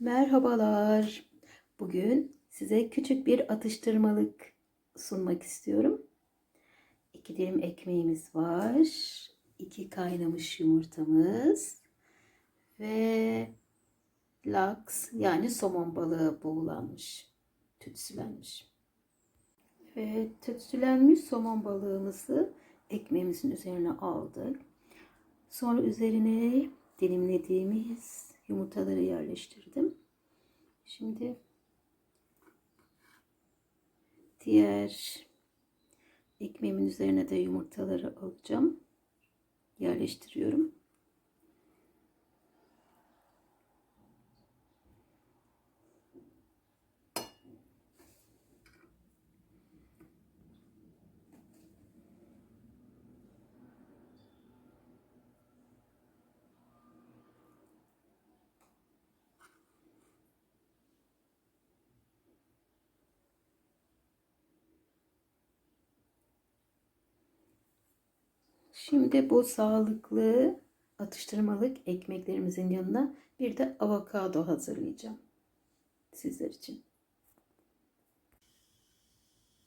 Merhabalar. Bugün size küçük bir atıştırmalık sunmak istiyorum. İki dilim ekmeğimiz var. iki kaynamış yumurtamız ve laks yani somon balığı buğulanmış, tütsülenmiş. Ve tütsülenmiş somon balığımızı ekmeğimizin üzerine aldık. Sonra üzerine dilimlediğimiz yumurtaları yerleştirdim. Şimdi diğer ekmeğimin üzerine de yumurtaları alacağım. Yerleştiriyorum. Şimdi bu sağlıklı atıştırmalık ekmeklerimizin yanına bir de avokado hazırlayacağım. Sizler için.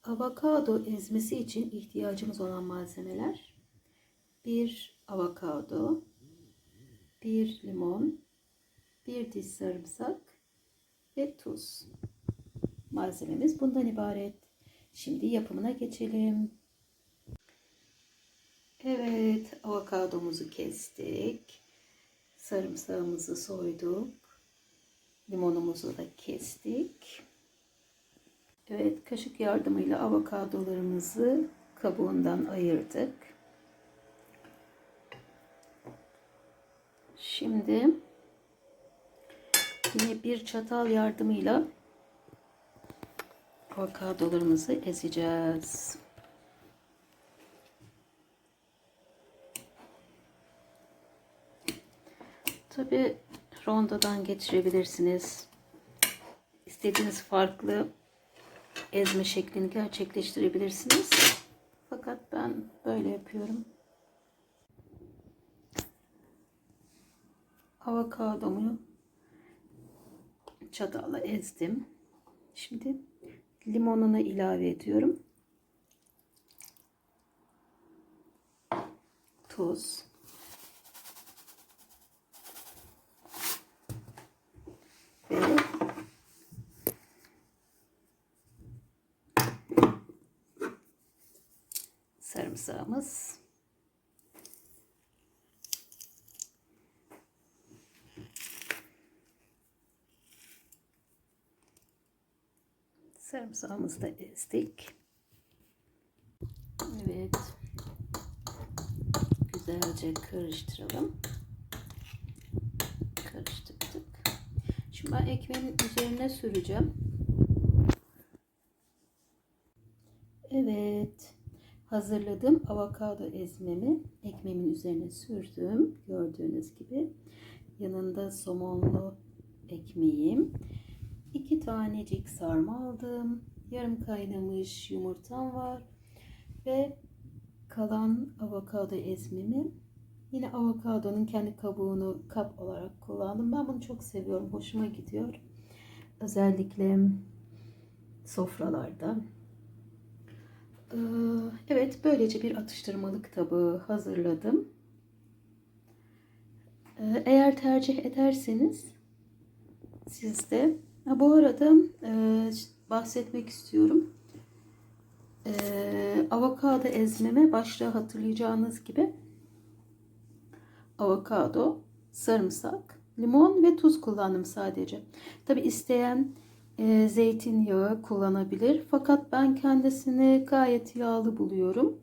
Avokado ezmesi için ihtiyacımız olan malzemeler bir avokado, bir limon, bir diş sarımsak ve tuz. Malzememiz bundan ibaret. Şimdi yapımına geçelim. Evet, avokadomuzu kestik. Sarımsağımızı soyduk. Limonumuzu da kestik. Evet, kaşık yardımıyla avokadolarımızı kabuğundan ayırdık. Şimdi yine bir çatal yardımıyla avokadolarımızı ezeceğiz. Tabi rondodan geçirebilirsiniz. İstediğiniz farklı ezme şeklini gerçekleştirebilirsiniz. Fakat ben böyle yapıyorum. Avokadomu çatalla ezdim. Şimdi limonunu ilave ediyorum. Tuz. Sarımsağımız. Sarımsağımızı da ezdik. Evet. Güzelce karıştıralım. Karıştırdık. Şimdi ben ekmeğin üzerine süreceğim. Evet. Hazırladım avokado ezmemi ekmeğimin üzerine sürdüm. Gördüğünüz gibi. Yanında somonlu ekmeğim. iki tanecik sarma aldım. Yarım kaynamış yumurtam var. Ve kalan avokado ezmemi yine avokadonun kendi kabuğunu kap olarak kullandım. Ben bunu çok seviyorum. Hoşuma gidiyor. Özellikle sofralarda. Ee, evet, böylece bir atıştırmalık tabağı hazırladım. Ee, eğer tercih ederseniz siz de ha, bu arada e, bahsetmek istiyorum. Ee, avokado ezmeme başta hatırlayacağınız gibi avokado, sarımsak, limon ve tuz kullandım sadece. Tabi isteyen e, zeytinyağı kullanabilir. Fakat ben kendisini gayet yağlı buluyorum.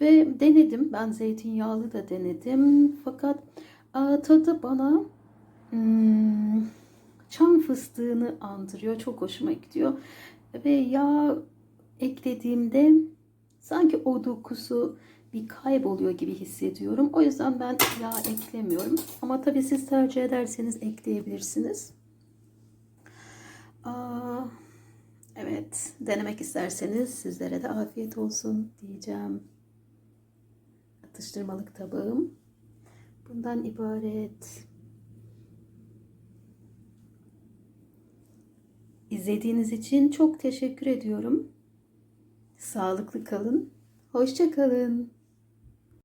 Ve denedim. Ben zeytinyağlı da denedim. Fakat a, tadı bana hmm, çam fıstığını andırıyor. Çok hoşuma gidiyor. Ve yağ eklediğimde sanki o dokusu bir kayboluyor gibi hissediyorum. O yüzden ben yağ eklemiyorum. Ama tabii siz tercih ederseniz ekleyebilirsiniz. Evet, denemek isterseniz sizlere de afiyet olsun diyeceğim. Atıştırmalık tabağım bundan ibaret. İzlediğiniz için çok teşekkür ediyorum. Sağlıklı kalın. Hoşça kalın.